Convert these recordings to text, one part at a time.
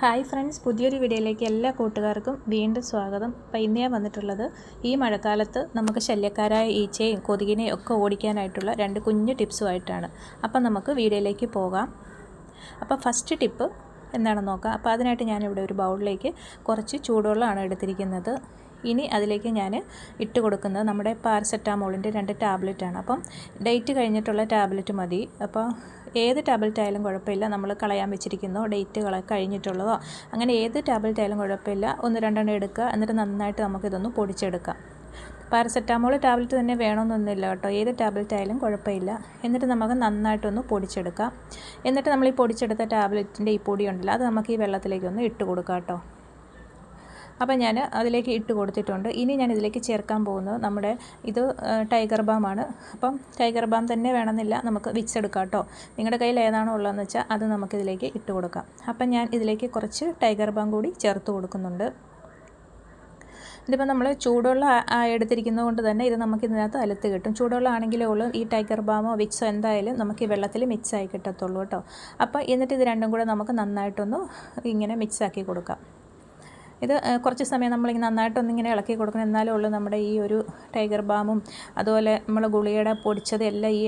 Hi friends പുതിയൊരു വീഡിയോയിലേക്ക് എല്ലാ കൂട്ടുകാർക്കും വീണ്ടും സ്വാഗതം. അപ്പോൾ ഇന്ന് വന്നിട്ടുള്ളത് ഈ മഴക്കാലത്ത് നമുക്ക് ശല്യക്കാരായ ഈച്ചയും കൊതുകിനെയും ഒക്കെ ഓടിക്കാനായിട്ടുള്ള രണ്ട് കുഞ്ഞു ടിപ്സുമായിട്ടാണ്. അപ്പം നമുക്ക് വീഡിയോയിലേക്ക് പോകാം. അപ്പോൾ ഫസ്റ്റ് ടിപ്പ് എന്താണെന്ന് നോക്കാം അപ്പോൾ അതിനായിട്ട് ഞാനിവിടെ ഒരു ബൗളിലേക്ക് കുറച്ച് ചൂടുവെള്ളമാണ് എടുത്തിരിക്കുന്നത്. ഇനി അതിലേക്ക് ഞാൻ ഇട്ട് കൊടുക്കുന്നത് നമ്മുടെ പാരസെറ്റാമോളിന്റെ രണ്ട് ടാബ്ലറ്റാണ്. അപ്പം ഡേറ്റ് കഴിഞ്ഞിട്ടുള്ള ടാബ്ലറ്റ് മതി. അപ്പോൾ ഏത് ടാബ്ലറ്റ് ആയാലും കുഴപ്പമില്ല. നമ്മൾ കളയാൻ വെച്ചിരിക്കുന്നോ. ഡേറ്റ് കള കഴിഞ്ഞിട്ടുള്ളതോ. അങ്ങനെ ഏത് ടാബ്ലറ്റ് ആയാലും കുഴപ്പമില്ല. ഒന്ന് രണ്ടെണ്ണം എടുക്കുക. എന്നിട്ട് നന്നായിട്ട് നമുക്കിതൊന്ന് പൊടിച്ചെടുക്കാം. പാരസെറ്റാമോൾ ടാബ്ലറ്റ് തന്നെ വേണമെന്നൊന്നുമില്ല കേട്ടോ. ഏത് ടാബ്ലറ്റ് ആയാലും കുഴപ്പമില്ല. എന്നിട്ട് നമുക്ക് നന്നായിട്ടൊന്ന് പൊടിച്ചെടുക്കാം. എന്നിട്ട് നമ്മൾ ഈ പൊടിച്ചെടുത്ത ടാബ്ലറ്റിന്റെ ഈ പൊടി ഉണ്ടല്ലോ അത് നമുക്ക് ഈ വെള്ളത്തിലേക്കൊന്ന് ഇട്ട് കൊടുക്കാം കേട്ടോ. അപ്പം ഞാൻ അതിലേക്ക് ഇട്ട് കൊടുത്തിട്ടുണ്ട്. ഇനി ഞാൻ ഇതിലേക്ക് ചേർക്കാൻ പോകുന്നത് നമ്മുടെ ഇത് ടൈഗർ ബാമാണ് അപ്പം ടൈഗർ ബാം തന്നെ വേണമെന്നില്ല നമുക്ക് വിക്സ് എടുക്കാം കേട്ടോ. നിങ്ങളുടെ കയ്യിൽ ഏതാണോ ഉള്ളതെന്ന് വെച്ചാൽ അത് നമുക്കിതിലേക്ക് ഇട്ട് കൊടുക്കാം. അപ്പം ഞാൻ ഇതിലേക്ക് കുറച്ച് ടൈഗർ ബാം കൂടി ചേർത്ത് കൊടുക്കുന്നുണ്ട്. ഇതിപ്പോൾ നമ്മൾ ചൂടുവെള്ളം എടുത്തിരിക്കുന്നത് കൊണ്ട് തന്നെ ഇത് നമുക്ക് ഇതിനകത്ത് അലത്ത് കിട്ടും. ചൂടുവെള്ളം ആണെങ്കിലേ ഉള്ളൂ ഈ ടൈഗർ ബാമോ വിക്സോ എന്തായാലും നമുക്ക് ഈ വെള്ളത്തിൽ മിക്സായി കിട്ടത്തുള്ളൂ കേട്ടോ. അപ്പോൾ എന്നിട്ട് ഇത് രണ്ടും കൂടെ നമുക്ക് നന്നായിട്ടൊന്ന് ഇങ്ങനെ മിക്സാക്കി കൊടുക്കാം. ഇത് കുറച്ച് സമയം നമ്മളിങ്ങനെ നന്നായിട്ടൊന്നിങ്ങനെ ഇളക്കി കൊടുക്കണം. എന്നാലേ ഉള്ളൂ നമ്മുടെ ഈ ഒരു ടൈഗർ ബാമും അതുപോലെ നമ്മൾ ഗുളികയുടെ പൊടിച്ചത് എല്ലാം ഈ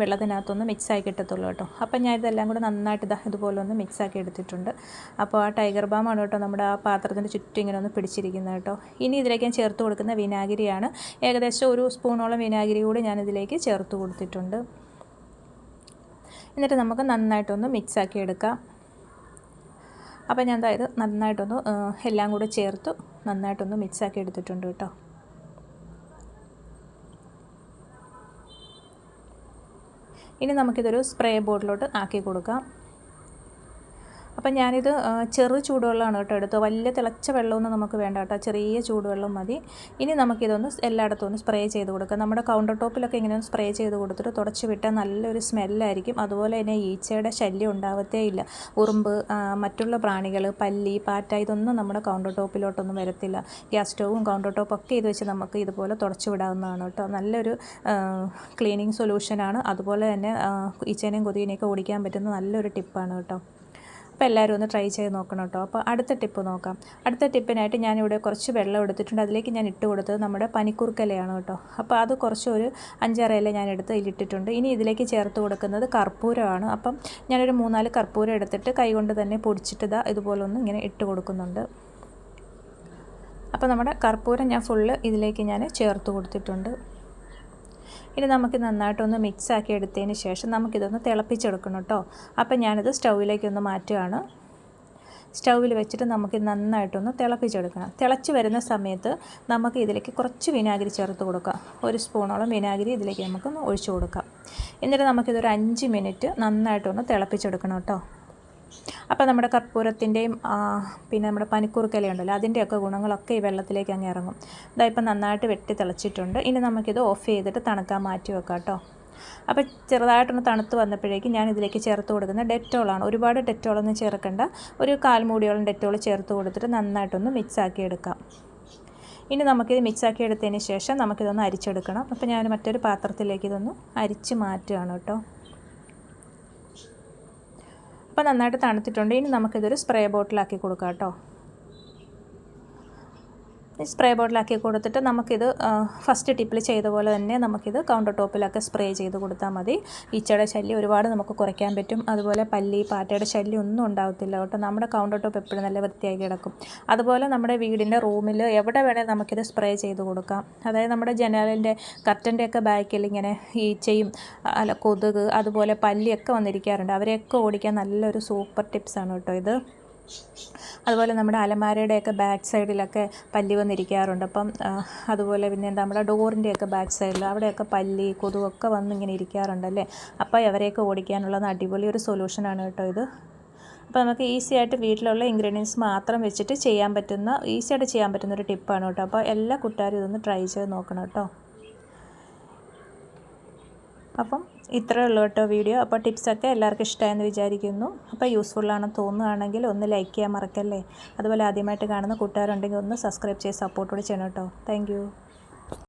വെള്ളത്തിനകത്തൊന്ന് മിക്സായി കിട്ടത്തുള്ളൂ കേട്ടോ. അപ്പം ഞാൻ ഇതെല്ലാം കൂടെ നന്നായിട്ട് ഇതാ ഇതുപോലെ ഒന്ന് മിക്സാക്കി എടുത്തിട്ടുണ്ട്. അപ്പോൾ ആ ടൈഗർ ബാമാണ് കേട്ടോ നമ്മുടെ ആ പാത്രത്തിന്റെ ചുറ്റും ഇങ്ങനെ ഒന്ന് പിടിച്ചിരിക്കുന്നത് കേട്ടോ. ഇനി ഇതിലേക്ക് ഞാൻ ചേർത്ത് കൊടുക്കുന്ന വിനാഗിരിയാണ്. ഏകദേശം ഒരു സ്പൂണോളം വിനാഗിരി കൂടി ഞാൻ ഇതിലേക്ക് ചേർത്ത് കൊടുത്തിട്ടുണ്ട്. എന്നിട്ട് നമുക്ക് നന്നായിട്ടൊന്ന് മിക്സാക്കി എടുക്കാം. അപ്പോൾ ഞാൻ അതായത് നന്നായിട്ടൊന്ന് എല്ലാം കൂടെ ചേർത്ത്. നന്നായിട്ടൊന്ന് മിക്സാക്കി എടുത്തിട്ടുണ്ട് കേട്ടോ. ഇനി നമുക്കിതൊരു സ്പ്രേ ബോർഡിലോട്ട് ആക്കി കൊടുക്കാം. അപ്പം ഞാനിത് ചെറു ചൂടുവെള്ളമാണ് കേട്ടോ എടുത്തത്. വലിയ തിളച്ച വെള്ളമൊന്നും നമുക്ക് വേണ്ട കേട്ടോ. ചെറിയ ചൂടുവെള്ളം മതി. ഇനി നമുക്കിതൊന്ന് എല്ലായിടത്തും ഒന്ന് സ്പ്രേ ചെയ്ത് കൊടുക്കാം. നമ്മുടെ കൗണ്ടർ ടോപ്പിലൊക്കെ ഇങ്ങനെ ഒന്ന് സ്പ്രേ ചെയ്ത് കൊടുത്തിട്ട് തുടച്ച് വിട്ടാൽ നല്ലൊരു സ്മെല്ലായിരിക്കും. അതുപോലെ തന്നെ ഈച്ചയുടെ ശല്യം ഉണ്ടാവത്തേ ഇല്ല. ഉറുമ്പ് മറ്റുള്ള പ്രാണികൾ പല്ലി പാറ്റ ഇതൊന്നും നമ്മുടെ കൗണ്ടർ ടോപ്പിലോട്ടൊന്നും വരത്തില്ല. ഗ്യാസ് സ്റ്റോവും കൗണ്ടർ ടോപ്പും ഒക്കെ ഇത് വെച്ച് നമുക്ക് ഇതുപോലെ തുടച്ച് വിടാവുന്നതാണ് കേട്ടോ. നല്ലൊരു ക്ലീനിങ് സൊല്യൂഷനാണ് അതുപോലെ തന്നെ ഈച്ചേനെയും കൊതുകിനെയൊക്കെ ഓടിക്കാൻ പറ്റുന്ന നല്ലൊരു ടിപ്പാണ് കേട്ടോ. അപ്പോൾ എല്ലാവരും ഒന്ന് ട്രൈ ചെയ്ത് നോക്കണം കേട്ടോ. അപ്പോൾ അടുത്ത ടിപ്പ് നോക്കാം. അടുത്ത ടിപ്പിനായിട്ട് ഞാനിവിടെ കുറച്ച് വെള്ളം എടുത്തിട്ടുണ്ട്. അതിലേക്ക് ഞാൻ ഇട്ട് കൊടുത്തത് നമ്മുടെ പനിക്കൂർക്കലയാണ് കേട്ടോ. അപ്പോൾ അത് കുറച്ച് ഒരു അഞ്ചാറ് ഇല ഞാൻ എടുത്ത് ഇതിലിട്ടിട്ടുണ്ട് ഇനി ഇതിലേക്ക് ചേർത്ത് കൊടുക്കുന്നത് കർപ്പൂരമാണ്. അപ്പം ഞാനൊരു മൂന്നാൽ കർപ്പൂരം എടുത്തിട്ട് കൈകൊണ്ട് തന്നെ പൊടിച്ചിട്ട് ഇതാ ഇതുപോലെ ഒന്ന് ഇങ്ങനെ ഇട്ട് കൊടുക്കുന്നുണ്ട്. അപ്പോൾ നമ്മുടെ കർപ്പൂരം ഞാൻ ഫുള്ള് ഇതിലേക്ക് ഞാൻ ചേർത്ത് കൊടുത്തിട്ടുണ്ട്. ഇനി നമുക്ക് നന്നായിട്ടൊന്ന് മിക്സ് ആക്കി എടുത്തതിന് ശേഷം നമുക്കിതൊന്ന് തിളപ്പിച്ചെടുക്കണം കേട്ടോ. അപ്പം ഞാനിത് സ്റ്റൗവിലേക്കൊന്ന് മാറ്റുകയാണ് സ്റ്റൗവിൽ വെച്ചിട്ട് നമുക്ക് നന്നായിട്ടൊന്ന് തിളപ്പിച്ചെടുക്കണം. തിളച്ച് വരുന്ന സമയത്ത് നമുക്ക് ഇതിലേക്ക് കുറച്ച് വിനാഗിരി ചേർത്ത് കൊടുക്കാം. ഒരു സ്പൂണോളം വിനാഗിരി ഇതിലേക്ക് നമുക്കൊന്ന് ഒഴിച്ചു കൊടുക്കാം. എന്നിട്ട് നമുക്കിതൊരു അഞ്ച് മിനിറ്റ് നന്നായിട്ടൊന്ന് തിളപ്പിച്ചെടുക്കണം കേട്ടോ. അപ്പോൾ നമ്മുടെ കർപ്പൂരത്തിന്റെയും പിന്നെ നമ്മുടെ പനിക്കൂർക്കലയുണ്ടല്ലോ അതിന്റെയൊക്കെ ഗുണങ്ങളൊക്കെ ഈ വെള്ളത്തിലേക്ക് അങ്ങ് ഇറങ്ങും. ഇതായിപ്പോൾ നന്നായിട്ട് വെട്ടി തിളച്ചിട്ടുണ്ട്. ഇനി നമുക്കിത് ഓഫ് ചെയ്തിട്ട് തണുക്കാൻ മാറ്റി വെക്കാം കേട്ടോ. അപ്പോൾ ചെറുതായിട്ടൊന്ന് തണുത്ത് വന്നപ്പോഴേക്കും ഞാൻ ഇതിലേക്ക് ചേർത്ത് കൊടുക്കുന്ന ഡെറ്റോളാണ് ഒരുപാട് ഡെറ്റോളൊന്നും ചേർക്കേണ്ട. ഒരു കാൽമൂടിയോളം ഡെറ്റോൾ ചേർത്ത് കൊടുത്തിട്ട് നന്നായിട്ടൊന്ന് മിക്സാക്കി എടുക്കാം. ഇനി നമുക്കിത് മിക്സാക്കി എടുത്തതിന് ശേഷം നമുക്കിതൊന്ന് അരിച്ചെടുക്കണം. അപ്പോൾ ഞാൻ മറ്റൊരു പാത്രത്തിലേക്ക് ഇതൊന്ന് അരിച്ച് മാറ്റുകയാണ് കേട്ടോ. അപ്പോൾ നന്നായിട്ട് തണുത്തിട്ടുണ്ട്. ഇനി നമുക്കിതൊരു സ്പ്രേ ബോട്ടിലാക്കി കൊടുക്കാം കേട്ടോ. സ്പ്രേ ബോട്ടിലാക്കി കൊടുത്തിട്ട് നമുക്കിത് ഫസ്റ്റ് ടിപ്പിൽ ചെയ്ത പോലെ തന്നെ നമുക്കിത് കൗണ്ടർ ടോപ്പിലൊക്കെ സ്പ്രേ ചെയ്ത് കൊടുത്താൽ മതി. ഈച്ചയുടെ ശല്യം ഒരുപാട് നമുക്ക് കുറയ്ക്കാൻ പറ്റും. അതുപോലെ പല്ലി പാറ്റയുടെ ശല്യം ഒന്നും ഉണ്ടാകത്തില്ല കേട്ടോ. നമ്മുടെ കൗണ്ടർ ടോപ്പ് എപ്പോഴും നല്ല വൃത്തിയായി കിടക്കും. അതുപോലെ നമ്മുടെ വീടിന്റെ റൂമിൽ എവിടെ വേണേൽ നമുക്കിത് സ്പ്രേ ചെയ്ത് കൊടുക്കാം. അതായത് നമ്മുടെ ജനലിന്റെ കർട്ടന്റെയൊക്കെ ബാക്കിൽ ഇങ്ങനെ ഈച്ചയും അല്ല കൊതുക് അതുപോലെ പല്ലിയൊക്കെ വന്നിരിക്കാറുണ്ട്. അവരെയൊക്കെ ഓടിക്കാൻ നല്ലൊരു സൂപ്പർ ടിപ്സാണ് കേട്ടോ ഇത്. അതുപോലെ നമ്മുടെ അലമാരയുടെയൊക്കെ ബാക്ക് സൈഡിലൊക്കെ പല്ലി വന്നിരിക്കാറുണ്ട്. അപ്പം അതുപോലെ പിന്നെ നമ്മുടെ ഡോറിന്റെയൊക്കെ ബാക്ക് സൈഡിൽ അവിടെയൊക്കെ പല്ലി കൊതുകൊക്കെ വന്നിങ്ങനെ ഇരിക്കാറുണ്ടല്ലേ അപ്പോൾ അവരെയൊക്കെ ഓടിക്കാനുള്ള അടിപൊളി ഒരു സൊല്യൂഷനാണ് കേട്ടോ ഇത്. അപ്പോൾ നമുക്ക് ഈസി ആയിട്ട് വീട്ടിലുള്ള ഇൻഗ്രീഡിയൻസ് മാത്രം വെച്ചിട്ട് ചെയ്യാൻ പറ്റുന്ന ഈസി ആയിട്ട് ചെയ്യാൻ പറ്റുന്ന ഒരു ടിപ്പാണ് കേട്ടോ. അപ്പോൾ എല്ലാ കൂട്ടുകാരും ഇതൊന്ന് ട്രൈ ചെയ്ത് നോക്കണം കേട്ടോ. അപ്പം ഇത്രയേ ഉള്ളൂ കേട്ടോ വീഡിയോ. അപ്പോൾ ടിപ്സൊക്കെ എല്ലാവർക്കും ഇഷ്ടമായെന്ന് വിചാരിക്കുന്നു. അപ്പോൾ യൂസ്ഫുള്ളാണെന്ന് തോന്നുകയാണെങ്കിൽ ഒന്ന് ലൈക്ക് ചെയ്യാൻ മറക്കല്ലേ? അതുപോലെ ആദ്യമായിട്ട് കാണുന്ന കൂട്ടുകാരുണ്ടെങ്കിൽ ഒന്ന് സബ്സ്ക്രൈബ് ചെയ്ത് സപ്പോർട്ട് കൂടി ചെയ്യണം കേട്ടോ. താങ്ക്